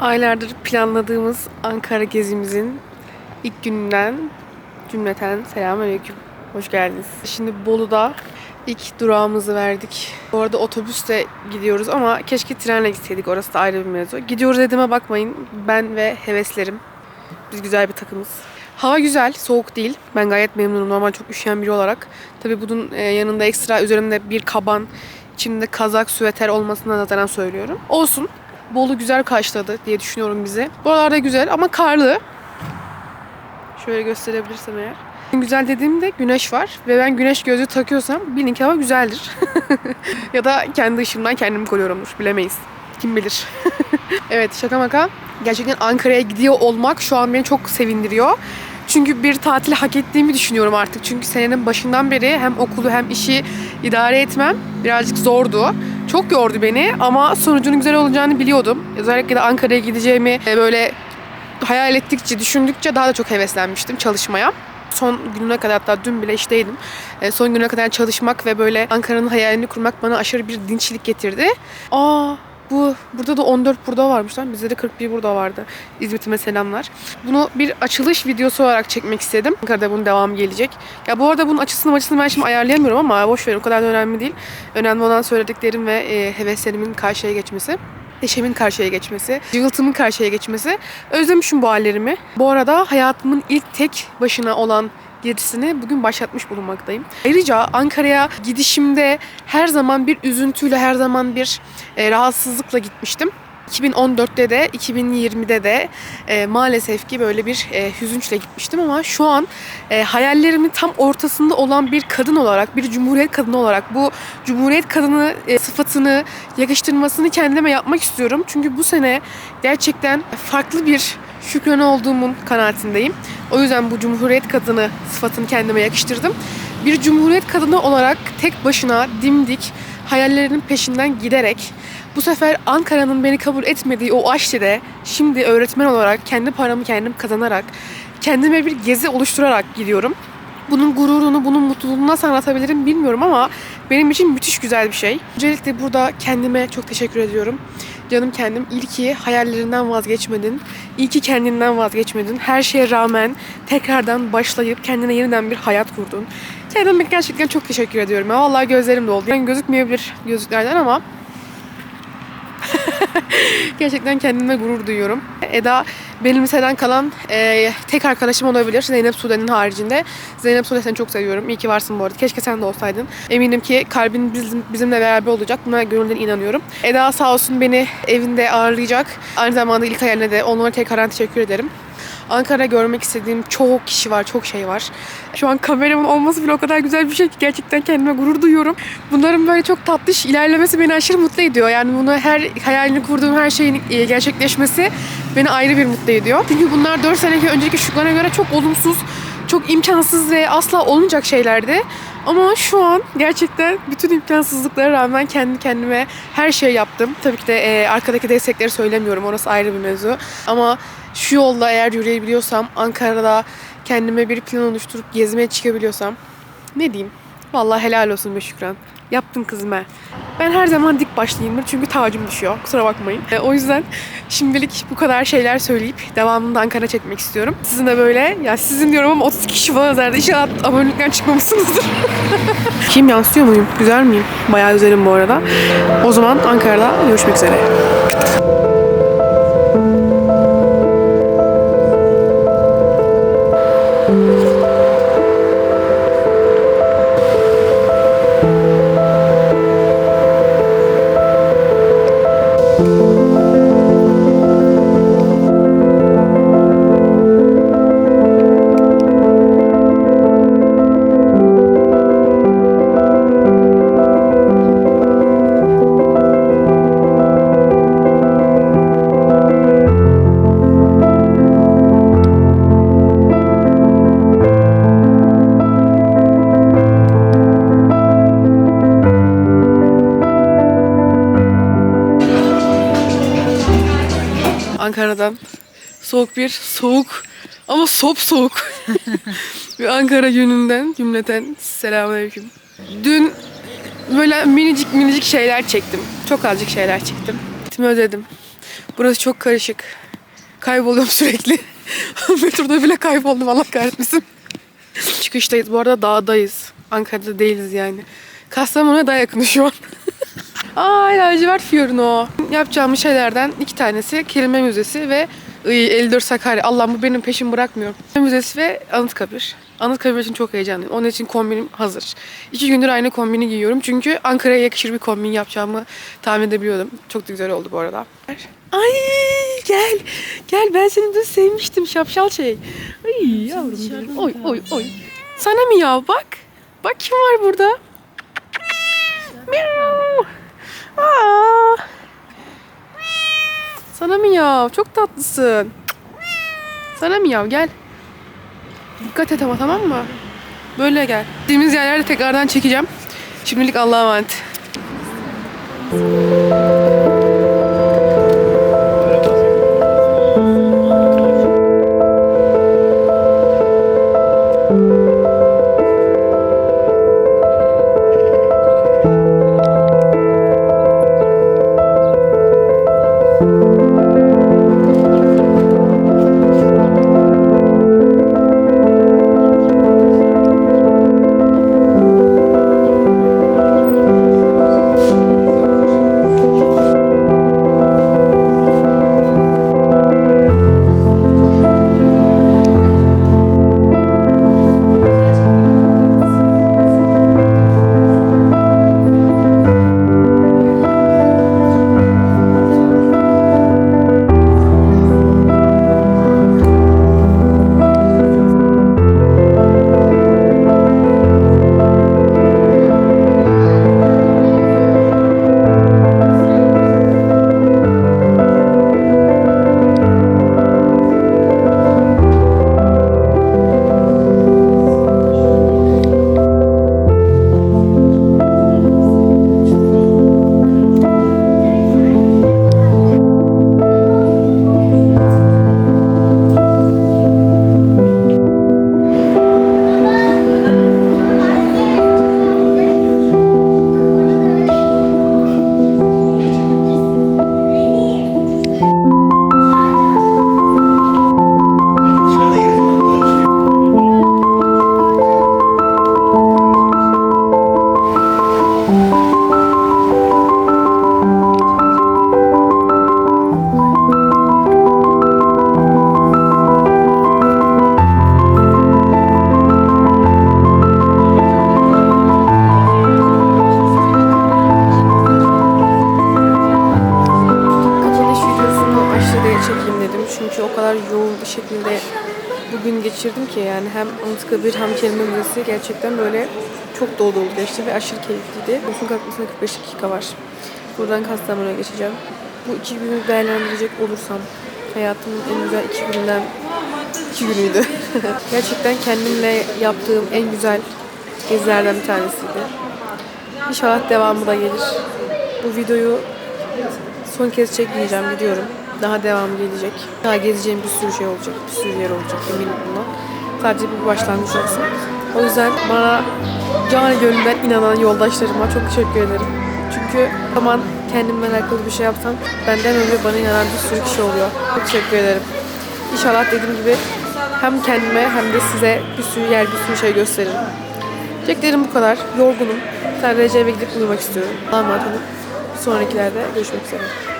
Aylardır planladığımız Ankara gezimizin ilk gününden cümleten selamünaleyküm. Hoş geldiniz. Şimdi Bolu'da ilk durağımızı verdik. Bu arada otobüsle gidiyoruz ama keşke trenle gitseydik. Orası da ayrı bir mevzu. Gidiyoruz dediğime bakmayın. Ben ve heveslerim. Biz güzel bir takımız. Hava güzel, soğuk değil. Ben gayet memnunum. Normal çok üşüyen biri olarak. Tabii bunun e, yanında ekstra üzerimde bir kaban, içinde kazak, süveter olmasına nazaran söylüyorum. Olsun. Bolu güzel karşıladı diye düşünüyorum bizi. Buralarda güzel ama karlı. Şöyle gösterebilirsem eğer. Güzel dediğimde güneş var ve ben güneş gözlüğü takıyorsam bilin ki hava güzeldir. ya da kendi ışığımdan kendimi koruyorumdur. Bilemeyiz. Kim bilir. evet şaka maka. Gerçekten Ankara'ya gidiyor olmak şu an beni çok sevindiriyor. Çünkü bir tatili hak ettiğimi düşünüyorum artık. Çünkü senenin başından beri hem okulu hem işi idare etmem birazcık zordu. Çok yordu beni ama sonucunun güzel olacağını biliyordum. Özellikle de Ankara'ya gideceğimi e, böyle hayal ettikçe, düşündükçe daha da çok heveslenmiştim çalışmaya. Son gününe kadar hatta dün bile işteydim. E, son güne kadar çalışmak ve böyle Ankara'nın hayalini kurmak bana aşırı bir dinçlik getirdi. Aa bu burada da 14 burada varmış lan. Bizde de 41 burada vardı. İzmit'ime selamlar. Bunu bir açılış videosu olarak çekmek istedim. Ankara'da bunun devamı gelecek. Ya bu arada bunun açısını açısını ben şimdi ayarlayamıyorum ama boş verin o kadar da önemli değil. Önemli olan söylediklerim ve e, heveslerimin karşıya geçmesi. Eşimin karşıya geçmesi, cıvıltımın karşıya geçmesi. Özlemişim bu hallerimi. Bu arada hayatımın ilk tek başına olan gezisini bugün başlatmış bulunmaktayım. Ayrıca Ankara'ya gidişimde her zaman bir üzüntüyle, her zaman bir e, rahatsızlıkla gitmiştim. 2014'te de 2020'de de e, maalesef ki böyle bir e, hüzünçle gitmiştim ama şu an e, hayallerimin tam ortasında olan bir kadın olarak, bir cumhuriyet kadını olarak bu cumhuriyet kadını e, sıfatını yakıştırmasını kendime yapmak istiyorum. Çünkü bu sene gerçekten farklı bir şükran olduğumun kanaatindeyim. O yüzden bu cumhuriyet kadını sıfatını kendime yakıştırdım. Bir cumhuriyet kadını olarak tek başına dimdik hayallerinin peşinden giderek bu sefer Ankara'nın beni kabul etmediği o aşçede şimdi öğretmen olarak kendi paramı kendim kazanarak kendime bir gezi oluşturarak gidiyorum. Bunun gururunu, bunun mutluluğunu nasıl anlatabilirim bilmiyorum ama benim için müthiş güzel bir şey. Öncelikle burada kendime çok teşekkür ediyorum. Canım kendim iyi ki hayallerinden vazgeçmedin. İyi ki kendinden vazgeçmedin. Her şeye rağmen tekrardan başlayıp kendine yeniden bir hayat kurdun. Kendime gerçekten çok teşekkür ediyorum. Ya. Vallahi gözlerim doldu. Yani gözükmeyebilir gözlüklerden ama Gerçekten kendime gurur duyuyorum. Eda benim liseden kalan e, tek arkadaşım olabilir. Zeynep Sude'nin haricinde. Zeynep Sude seni çok seviyorum. İyi ki varsın bu arada. Keşke sen de olsaydın. Eminim ki kalbin bizim, bizimle beraber olacak. Buna gönülden inanıyorum. Eda sağ olsun beni evinde ağırlayacak. Aynı zamanda ilk hayaline de onlara tekrar teşekkür ederim. Ankara'da görmek istediğim çok kişi var, çok şey var. Şu an kameramın olması bile o kadar güzel bir şey ki gerçekten kendime gurur duyuyorum. Bunların böyle çok tatlış ilerlemesi beni aşırı mutlu ediyor. Yani bunu her hayalini kurduğum her şeyin e, gerçekleşmesi beni ayrı bir mutlu ediyor. Çünkü bunlar 4 seneki önceki şutlara göre çok olumsuz, çok imkansız ve asla olmayacak şeylerdi. Ama şu an gerçekten bütün imkansızlıklara rağmen kendi kendime her şey yaptım. Tabii ki de e, arkadaki destekleri söylemiyorum. Orası ayrı bir mevzu. Ama şu yolda eğer yürüyebiliyorsam, Ankara'da kendime bir plan oluşturup gezmeye çıkabiliyorsam ne diyeyim? Vallahi helal olsun be Şükran. Yaptın kızım. Ben her zaman dik başlıyımdır çünkü tacım düşüyor. Kusura bakmayın. E, o yüzden şimdilik bu kadar şeyler söyleyip devamında Ankara çekmek istiyorum. Sizin de böyle, ya sizin diyorum ama 30 kişi falan özelde. İnşallah abonelikten çıkmamışsınızdır. Kim yansıyor muyum? Güzel miyim? Bayağı güzelim bu arada. O zaman Ankara'da görüşmek üzere. Ankara'dan soğuk bir soğuk ama sop soğuk bir Ankara gününden cümleten selamünaleyküm. Dün böyle minicik minicik şeyler çektim. Çok azıcık şeyler çektim. Gitimi özledim. Burası çok karışık. Kayboluyorum sürekli. Metroda bile kayboldum Allah kahretmesin. Çıkıştayız. Bu arada dağdayız. Ankara'da değiliz yani. Kastamonu'ya daha yakın şu an. Aa lacivert Fiorino. Yapacağımız şeylerden iki tanesi kelime müzesi ve Iy, 54 Sakarya. Allah'ım bu benim peşim bırakmıyor. Müzesi ve Anıtkabir. Anıtkabir için çok heyecanlıyım. Onun için kombinim hazır. İki gündür aynı kombini giyiyorum. Çünkü Ankara'ya yakışır bir kombin yapacağımı tahmin edebiliyordum. Çok da güzel oldu bu arada. Ay gel. Gel ben seni dün sevmiştim şapşal şey. Ay yavrum. Oy oy oy. Sana mı ya bak. Bak kim var burada. Miau. Aa. Sana mı ya? Çok tatlısın. Sana mı ya? Gel. Dikkat et ama tamam mı? Böyle gel. Gittiğimiz yerlerde tekrardan çekeceğim. Şimdilik Allah'a emanet. O kadar yoğun bir şekilde bugün geçirdim ki yani hem Anıtkabir hem kelime müzesi gerçekten böyle çok dolu dolu geçti ve aşırı keyifliydi. Bugün kalkmasına 45 dakika var. Buradan Kastamonu'ya geçeceğim. Bu iki günü değerlendirecek olursam hayatımın en güzel iki gününden iki günüydü. gerçekten kendimle yaptığım en güzel gezilerden bir tanesiydi. İnşallah devamı da gelir. Bu videoyu son kez çekmeyeceğim biliyorum. Daha devam gelecek. Daha gezeceğim bir sürü şey olacak. Bir sürü yer olacak eminim bundan. Sadece bir başlangıç olsun. O yüzden bana canı gönülden inanan yoldaşlarıma çok teşekkür ederim. Çünkü zaman kendimle alakalı bir şey yapsam benden önce bana inanan bir sürü kişi oluyor. Çok teşekkür ederim. İnşallah dediğim gibi hem kendime hem de size bir sürü yer, bir sürü şey gösteririm. Diyeceklerim bu kadar. Yorgunum. Sadece eve gidip uyumak istiyorum. Allah'a emanet olun. Sonrakilerde görüşmek üzere.